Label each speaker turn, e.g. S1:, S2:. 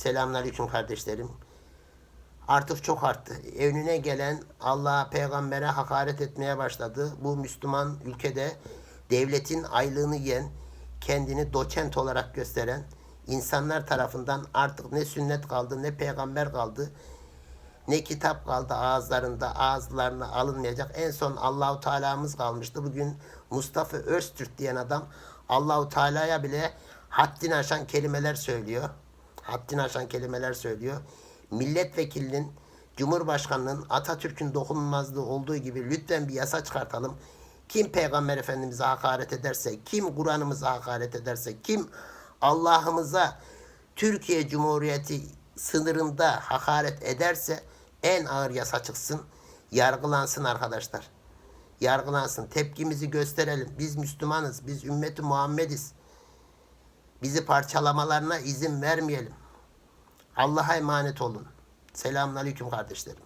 S1: Selamünaleyküm kardeşlerim. Artık çok arttı. Önüne gelen Allah'a, peygambere hakaret etmeye başladı. Bu Müslüman ülkede devletin aylığını yiyen, kendini doçent olarak gösteren insanlar tarafından artık ne sünnet kaldı, ne peygamber kaldı, ne kitap kaldı ağızlarında, ağızlarına alınmayacak. En son Allahu Teala'mız kalmıştı. Bugün Mustafa Öztürk diyen adam Allahu Teala'ya bile haddini aşan kelimeler söylüyor. Haddini aşan kelimeler söylüyor. Milletvekilinin, Cumhurbaşkanının, Atatürk'ün dokunulmazlığı olduğu gibi lütfen bir yasa çıkartalım. Kim Peygamber Efendimiz'e hakaret ederse, kim Kur'an'ımıza hakaret ederse, kim Allah'ımıza Türkiye Cumhuriyeti sınırında hakaret ederse en ağır yasa çıksın. Yargılansın arkadaşlar. Yargılansın. Tepkimizi gösterelim. Biz Müslümanız. Biz ümmeti Muhammediz. Bizi parçalamalarına izin vermeyelim. Allah'a emanet olun. Selamünaleyküm kardeşlerim.